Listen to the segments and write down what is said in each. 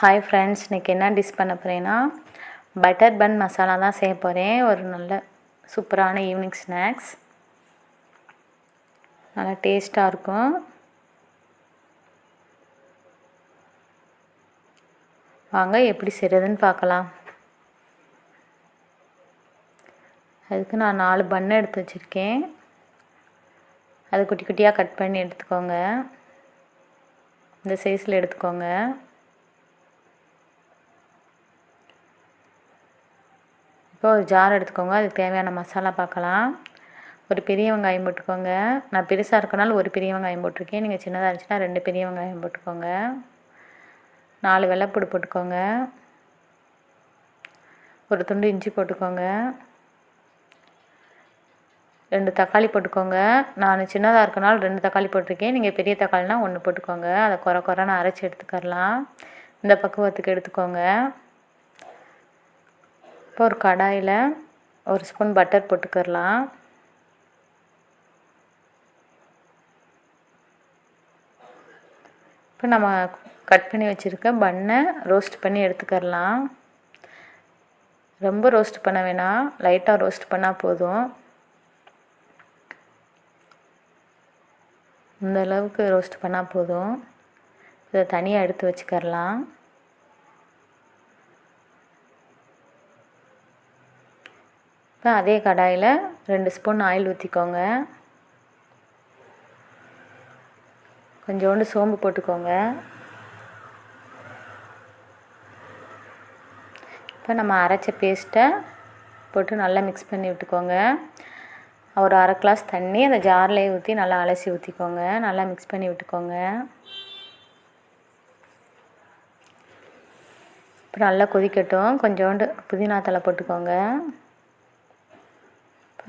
Hi friends இன்றைக்கி என்ன dish பண்ண போகிறேன்னா பட்டர் பன் மசாலா தான் செய்ய போகிறேன் ஒரு நல்ல சூப்பரான ஈவினிங் ஸ்நாக்ஸ் நல்லா டேஸ்ட்டாக இருக்கும். வாங்க எப்படி செய்கிறதுன்னு பார்க்கலாம். அதுக்கு நான் நாலு பன் எடுத்து வச்சுருக்கேன். அது குட்டி குட்டியாக கட் பண்ணி எடுத்துக்கோங்க. இந்த சைஸில் எடுத்துக்கோங்க. இப்போ ஒரு ஜார் எடுத்துக்கோங்க. அதுக்கு தேவையான மசாலா பார்க்கலாம். ஒரு பெரிய வெங்காயம் போட்டுக்கோங்க. நான் பெருசாக இருக்கனால ஒரு பெரிய வெங்காயம் போட்டிருக்கேன். நீங்கள் சின்னதாக இருந்துச்சுன்னா ரெண்டு பெரிய வெங்காயம் போட்டுக்கோங்க. நாலு வெள்ளைப்பூடு போட்டுக்கோங்க. ஒரு துண்டு இஞ்சி போட்டுக்கோங்க. ரெண்டு தக்காளி போட்டுக்கோங்க. நான் சின்னதாக இருக்கனால ரெண்டு தக்காளி போட்டிருக்கேன். நீங்கள் பெரிய தக்காளினா ஒன்று போட்டுக்கோங்க. அதை குறை குறைன்னு அரைச்சி எடுத்துக்கரலாம். இந்த பக்குவத்துக்கு எடுத்துக்கோங்க. இப்போ ஒரு கடாயில் ஒரு ஸ்பூன் பட்டர் போட்டுக்கிறலாம். இப்போ நம்ம கட் பண்ணி வச்சுருக்க பண்ணை ரோஸ்ட் பண்ணி எடுத்துக்கிறலாம். ரொம்ப ரோஸ்ட் பண்ண வேணாம். லைட்டாக ரோஸ்ட் பண்ணால் போதும். இந்த அளவுக்கு ரோஸ்ட் பண்ணால் போதும். இதை தனியாக எடுத்து வச்சுக்கரலாம் அதே கடாயில் ரெண்டு ஸ்பூன் ஆயில் ஊற்றிக்கோங்க கொஞ்சோண்டு சோம்பு போட்டுக்கோங்க. இப்போ நம்ம அரைச்ச பேஸ்ட்டை போட்டு நல்லா மிக்ஸ் பண்ணி விட்டுக்கோங்க. ஒரு அரை கிளாஸ் தண்ணி அந்த ஜார்லேயே ஊற்றி நல்லா அலசி ஊற்றிக்கோங்க நல்லா மிக்ஸ் பண்ணி விட்டுக்கோங்க. இப்போ நல்லா கொதிக்கட்டும். கொஞ்சோண்டு புதினா தலை போட்டுக்கோங்க.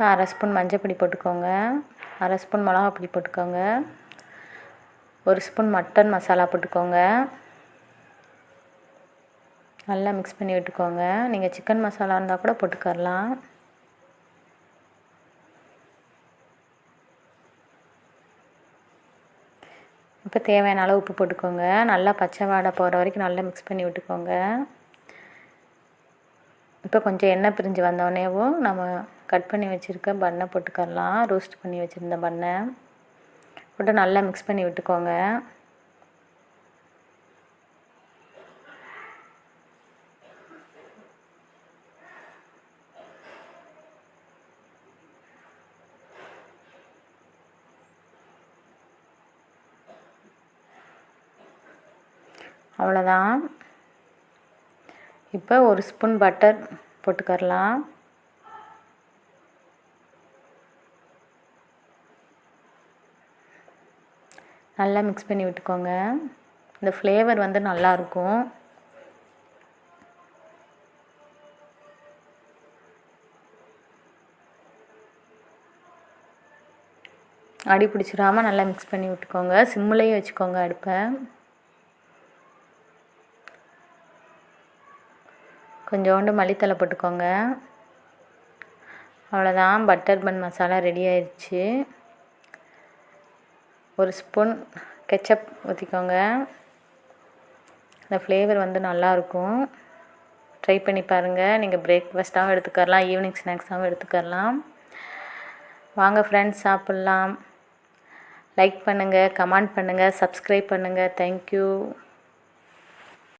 அரை ஸ்பூன் மஞ்சள் பொடி போட்டுக்கோங்க. அரை ஸ்பூன் மிளகா பொடி போட்டுக்கோங்க. ஒரு ஸ்பூன் மட்டன் மசாலா போட்டுக்கோங்க. நல்லா மிக்ஸ் பண்ணி விட்டுக்கோங்க. நீங்கள் சிக்கன் மசாலா இருந்தால் கூட போட்டுக்கரலாம். இப்போ தேவையான அளவு உப்பு போட்டுக்கோங்க. நல்லா பச்சை வாடை போகிற வரைக்கும் நல்லா மிக்ஸ் பண்ணி விட்டுக்கோங்க. இப்போ கொஞ்சம் எண்ணெய் பிரிஞ்சு வந்தோடனேவும் நம்ம கட் பண்ணி வச்சுருக்க பண்ணை போட்டுக்கரலாம். ரோஸ்ட் பண்ணி வச்சுருந்த பண்ணை. போட்டு நல்லா மிக்ஸ் பண்ணி விட்டுக்கோங்க. அவ்வளோதான் இப்போ ஒரு ஸ்பூன் பட்டர் போட்டுக்கரலாம். நல்லா மிக்ஸ் பண்ணி விட்டுக்கோங்க. இந்த ஃப்ளேவர் வந்து நல்லாயிருக்கும் அடி பிடிச்சிடாமல் நல்லா மிக்ஸ் பண்ணி விட்டுக்கோங்க. சிம்முலேயே வச்சுக்கோங்க அடுப்பை. கொஞ்சோண்டு மல்லித்தலை போட்டுக்கோங்க. அவ்வளோதான் பட்டர் பன் மசாலா ரெடி ஆயிடுச்சு ஒரு ஸ்பூன் கெச்சப் ஊற்றிக்கோங்க இந்த ஃப்ளேவர் வந்து நல்லாயிருக்கும் ட்ரை பண்ணி பாருங்கள் நீங்கள் பிரேக்ஃபாஸ்ட்டாகவும் எடுத்துக்கரலாம் ஈவினிங் ஸ்நாக்ஸாகவும் எடுத்துக்கரலாம். வாங்க ஃப்ரெண்ட்ஸ் சாப்பிட்லாம். லைக் பண்ணுங்கள் கமெண்ட் பண்ணுங்கள் சப்ஸ்கிரைப் பண்ணுங்கள் தேங்க்யூ